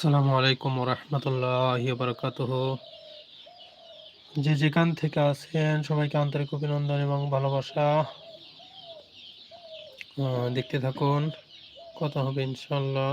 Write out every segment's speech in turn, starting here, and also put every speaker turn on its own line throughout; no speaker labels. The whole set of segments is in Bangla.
আসসালামু আলাইকুম রহমতুল্লাহ বারকাতুহ যে যেখান থেকে আছেন, সবাইকে আন্তরিক অভিনন্দন এবং ভালোবাসা। দেখতে থাকুন, কথা হবে ইনশাল্লাহ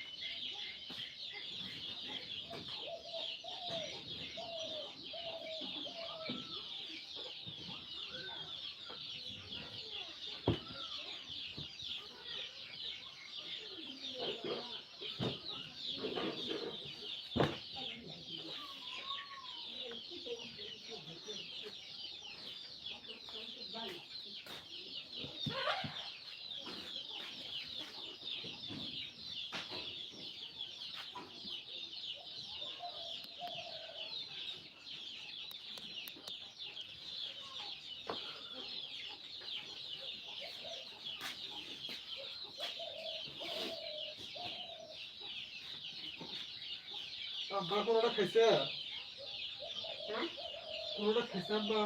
আব্বা কোনোটা খাইছে? কোনোটা খাইছে আব্বা?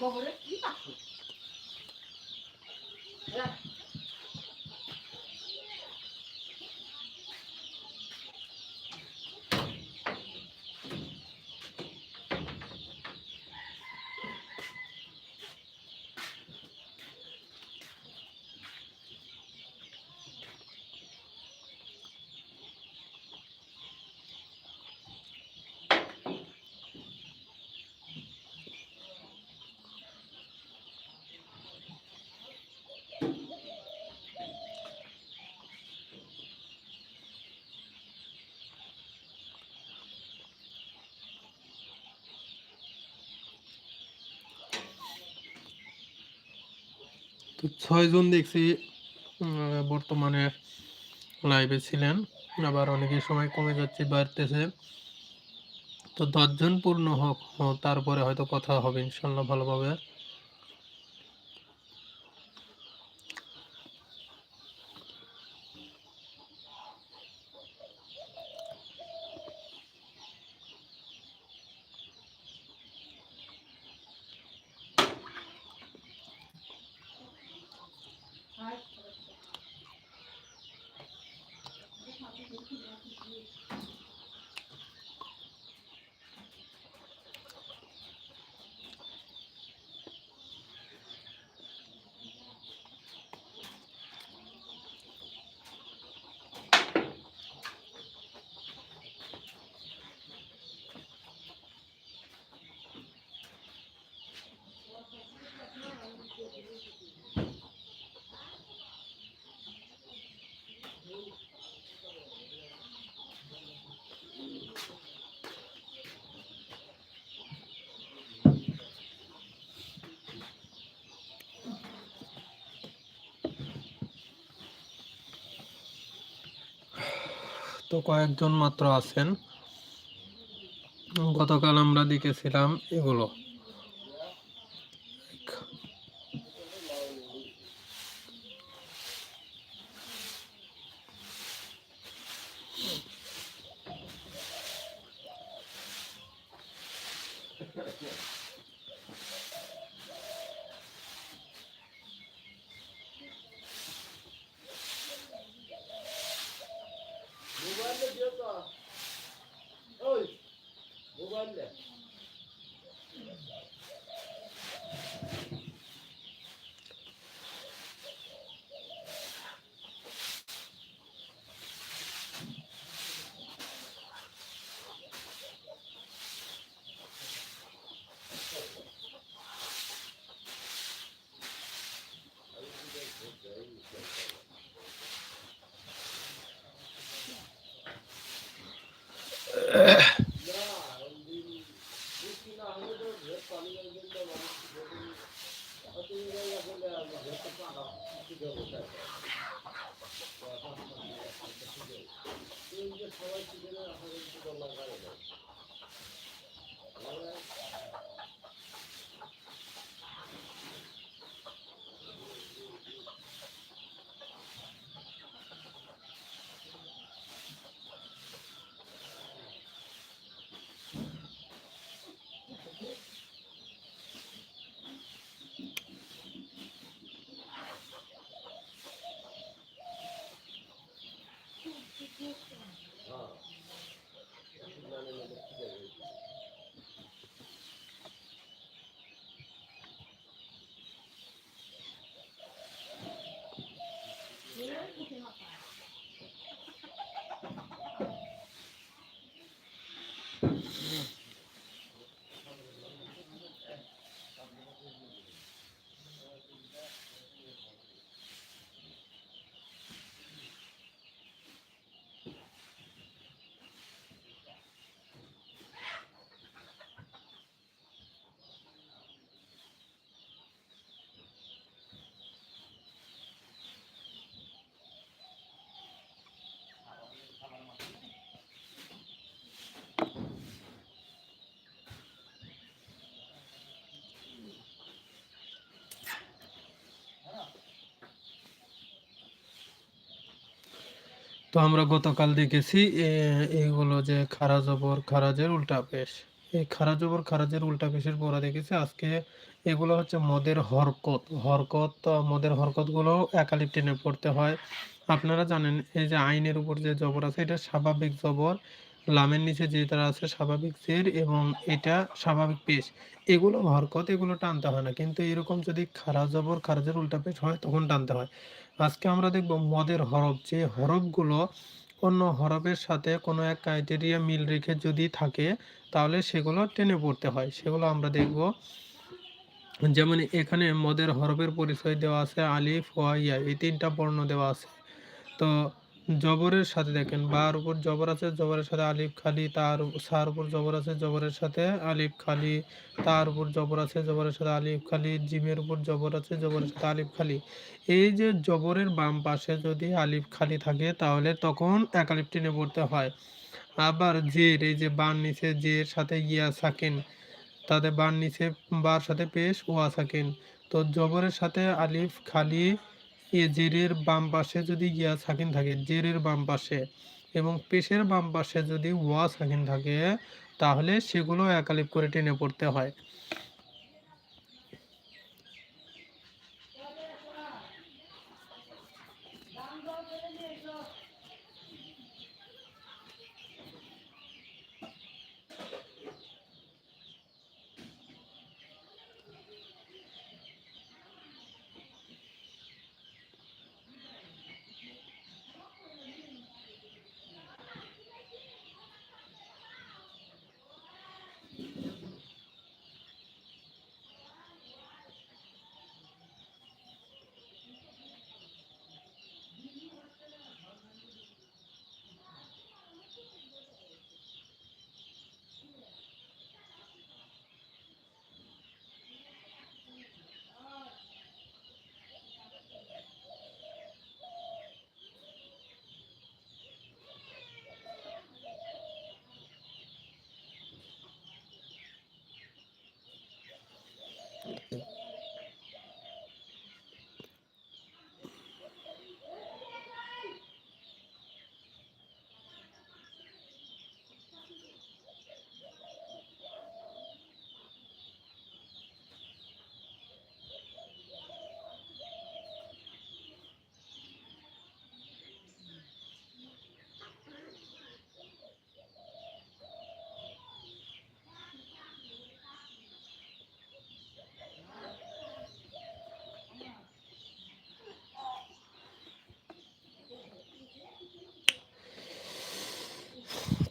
গোবরে কি পাচ্ছ
ছয়জন দেখছি বর্তমানে লাইভে ছিলেন। আবার অনেকের সময় কমে যাচ্ছে, বাড়তেছে। তো দশজন পূর্ণ হোক, তারপরে হয়তো কথা হবে, ইনশাল্লাহ ভালোভাবে। তো কয়েকজন মাত্র আছেন। গতকাল আমরা দেখেছিলাম এগুলো। Gracias. 啊。তো আমরা গতকাল দেখেছি এইগুলো যে খারা জবর খারাজের উল্টা পেশ। এই খারা জবর খারাজের উল্টা পেশের পড়া দেখেছি আজকে এগুলো হচ্ছে মদের হরকত। হরকত মদের হরকতগুলো একালিপ টেনে পড়তে হয়। আপনারা জানেন, এই যে আইনের উপর যে জবর আছে, এটা স্বাভাবিক জবর। লামের নিচে যে তারা আছে, স্বাভাবিক জের এবং এটা স্বাভাবিক পেশ। এগুলো হরকত, এগুলো টানতে হয় না। কিন্তু এরকম যদি খারা জবর খারাজের উল্টা পেশ হয়, তখন টানতে হয়। আজকে আমরা দেখব মদের হরফ। যে হরফগুলো অন্য হরফের সাথে কোনো এক ক্রাইটেরিয়া মিল রেখে যদি থাকে, তাহলে সেগুলো টেনে পড়তে হয়। সেগুলো আমরা দেখব। যেমন এখানে মদের হরফের পরিচয় দেওয়া আছে আলিফ ওয়া ইয়া, এই তিনটা বর্ণ দেওয়া আছে। তো জবরের সাথে দেখেন। বার উপর জবর আছে, জবরের সাথে আলিফ, খালি। তার সার উপর জবর আছে, জবরের সাথে আলিফ, খালি। তার উপর জবর আছে, জবরের সাথে আলিফ, খালি। জিমের উপর জবর আছে, জবরের সাথে আলিফ, খালি। এই যে জবরের বাম পাশে যদি আলিফ, খালি থাকে, তাহলে তখন এক আলিফ টেনে পড়তে হয়। আবার জের, এই যে বান নিচে জের সাথে ইয়া সাকিন তাদের বান নিচে, বার সাথে পেশ ওয়া সাকিন। তো জবরের সাথে আলিফ, খালি এ জেরের বাম পাশে যদি গিয়া সাকিন থাকে, জেরের বাম পাশে এবং পেশের বাম পাশে যদি ওয়া সাকিন থাকে, তাহলে সেগুলো একালিপ করে টেনে পড়তে হয়।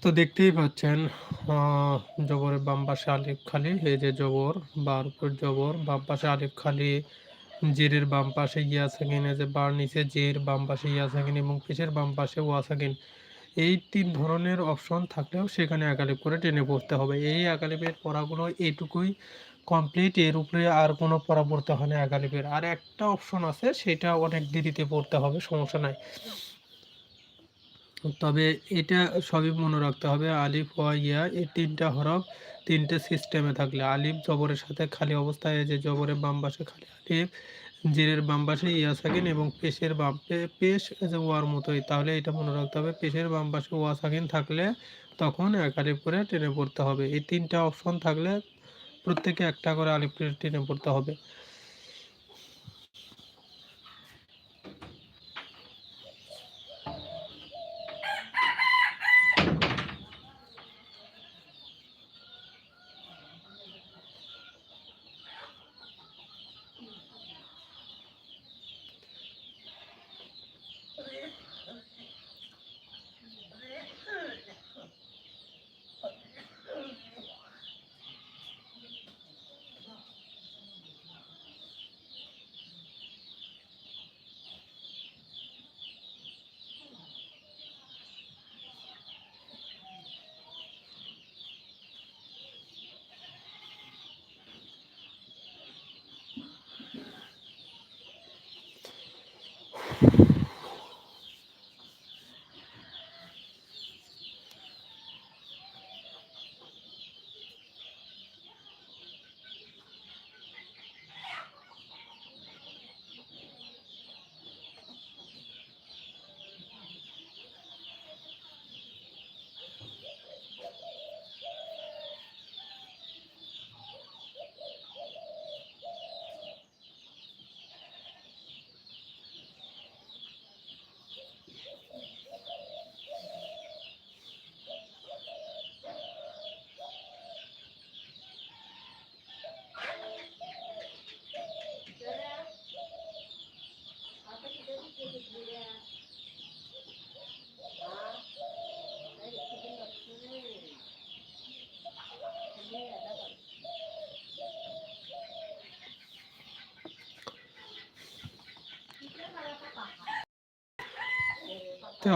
তো দেখতেই পাচ্ছেন জবরের বাম পাশে আলিফ খালি, এই যে জবর বার উপর জবর, বাম পাশে আলিফ খালি, জেরের বাম পাশে ইয়া সাকিন এই যে বার নিচে জের, বাম পাশে ইয়া সাকিন এবং পেশের বাম পাশে ওয়া সাকিন এই তিন ধরনের অপশন থাকলেও সেখানে একালিপ করে টেনে পড়তে হবে। এই একালিপের পড়াগুলো এইটুকুই কমপ্লিট এর উপরে আর কোনো পড়া পড়তে হয় না একালিপের আর একটা অপশন আছে, সেটা অনেক দেরিতে পড়তে হবে, সমস্যা নাই। তবে এটা সবই মনে রাখতে হবে, আলিফ, ওয়া, ইয়া, এই তিনটা হরফ তিনটে সিস্টেমে থাকলে। আলিফ জবরের সাথে খালি অবস্থায় যে জবরের বাম পাশে খালি আলিফ জেরের বাম পাশে ইয়া, সাকিন এবং পেশের বাম পেশ ওয়ার মতোই। তাহলে এটা মনে রাখতে হবে, পেশের বাম পাশে ওয়া, সাকিন থাকলে তখন এক আলিফ করে টেনে পড়তে হবে। এই তিনটা অপশন থাকলে প্রত্যেকে একটা করে আলিফ টেনে পড়তে হবে।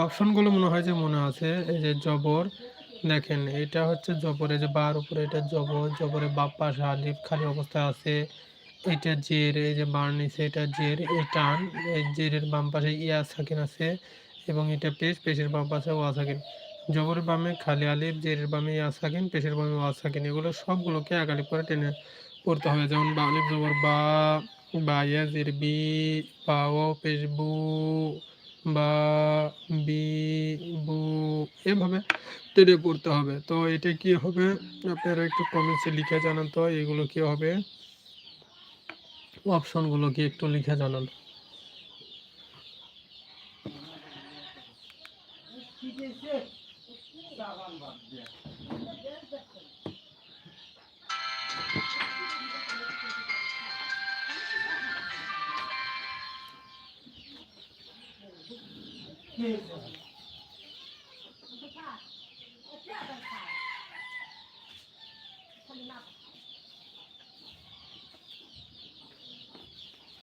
অপশনগুলো মনে হয় যে মনে আছে, এই যে জবর, দেখেন এটা হচ্ছে জবর যে বার উপরে এটা জবর, জবরে বাপ পাশে আলিফ খালি অবস্থায় আছে, এটা জের, এই যে বার নিচে এটা জের এই টান, এই জেরের বাম পাশে ইয়া সাকিন আছে এবং এটা পেশ, পেশের বাম পাশে ওয়া সাকিন। জবরের বামে খালি আলিফ, জেরের বামে ইয়া সাকিন, পেশের বামে ওয়া সাকিন, এগুলো সবগুলোকে আলিফ করে টেনে পড়তে হবে। যেমন বা আলিফ, জবর, বা বা, ইয়া, জের, বি, বা, ও, পেশ, বু বা বি, বু, এভাবে টেনে পড়তে হবে। তো এটা কি হবে? আপনারা একটু কমেন্টসে লিখে জানান তো, এগুলো কি হবে? অপশনগুলো কি একটু লিখে জানান।
কি হয়েছে?